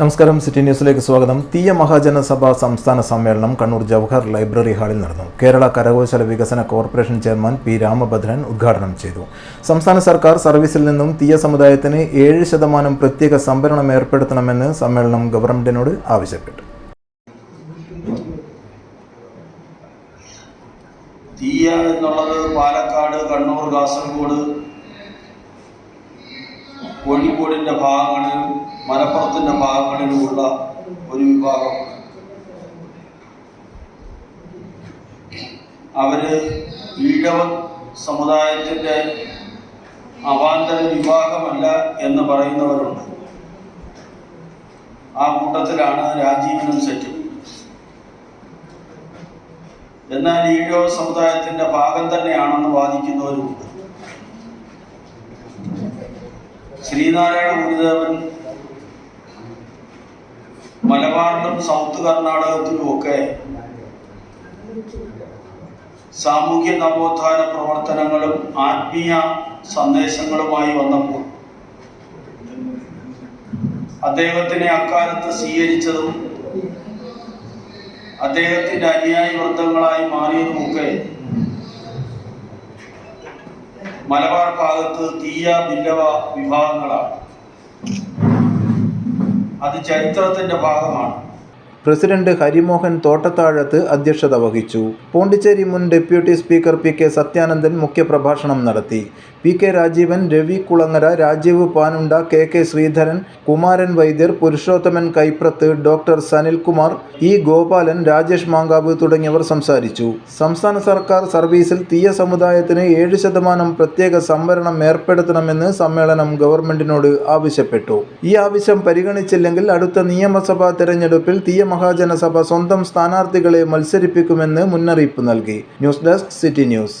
നമസ്കാരം. സിറ്റി ന്യൂസിലേക്ക് സ്വാഗതം. തീയ മഹാജനസഭ സംസ്ഥാന സമ്മേളനം കണ്ണൂർ ജവഹർ ലൈബ്രറി ഹാളിൽ നടന്നു. കേരള കരകൗശല വികസന കോർപ്പറേഷൻ ചെയർമാൻ പി രാമഭദ്രൻ ഉദ്ഘാടനം ചെയ്തു. സംസ്ഥാന സർക്കാർ സർവീസിൽ നിന്നും തീയ സമുദായത്തിന് ഏഴ് ശതമാനം പ്രത്യേക സംവരണം ഏർപ്പെടുത്തണമെന്ന് സമ്മേളനം ഗവൺമെന്റിനോട് ആവശ്യപ്പെട്ടു. തീയ എന്നുള്ളത് പാലക്കാട് കണ്ണൂർ കാസർഗോഡ് കോഴിക്കോടിന്റെ ഭാഗങ്ങളിൽ മലപ്പുറത്തിന്റെ ഭാഗങ്ങളിലുമുള്ള ഒരു വിഭാഗം. അവർ ഈഴവ സമുദായത്തിന്റെ അവാന്തര വിഭാഗമല്ല എന്ന് പറയുന്നവരുണ്ട്. ആ കൂട്ടത്തിലാണ് രാജീവനും സെറ്റും. എന്നാൽ ഈഴവ സമുദായത്തിന്റെ ഭാഗം തന്നെയാണെന്ന് വാദിക്കുന്നവരുമുണ്ട്. ശ്രീനാരായണ ഗുരുദേവൻ മലബാറിലും സൗത്ത് കർണാടകത്തിലും ഒക്കെ സാമൂഹ്യ നവോത്ഥാന പ്രവർത്തനങ്ങളും ആത്മീയ സന്ദേശങ്ങളുമായി വന്നപ്പോൾ അദ്ദേഹത്തിനെ അക്കാലത്ത് സ്വീകരിച്ചതും അദ്ദേഹത്തിന്റെ അനുയായി വൃത്തങ്ങളായി മാറിയതുമൊക്കെ മലബാർ ഭാഗത്ത് തീയ ബില്ലവ വിഭാഗങ്ങളാണ്. അത് ചരിത്രത്തിന്റെ ഭാഗമാണ്. പ്രസിഡന്റ് ഹരിമോഹൻ തോട്ടത്താഴത്ത് അധ്യക്ഷത വഹിച്ചു. പോണ്ടിച്ചേരി മുൻ deputy speaker P K Sathyanandan മുഖ്യപ്രഭാഷണം നടത്തി. P K Rajeevan Ravi Kulangara Rajeev Panunda K K Sreedharan Kumaran Vaidyar Purushothaman Kaiprath doctor Sanilkumar E Gopalan Rajesh Mankavu തുടങ്ങിയവർ സംസാരിച്ചു. സംസ്ഥാന സർക്കാർ സർവീസിൽ തീയ സമുദായത്തിന് ഏഴ് ശതമാനം പ്രത്യേക സംവരണം ഏർപ്പെടുത്തണമെന്ന് സമ്മേളനം ഗവൺമെന്റിനോട് ആവശ്യപ്പെട്ടു. ഈ ആവശ്യം പരിഗണിച്ചില്ലെങ്കിൽ അടുത്ത നിയമസഭാ തെരഞ്ഞെടുപ്പിൽ തീയ മഹാജനസഭ സ്വന്തം സ്ഥാനാർത്ഥികളെ മത്സരിപ്പിക്കുമെന്ന് മുന്നറിയിപ്പ് നൽകി. News desk city news.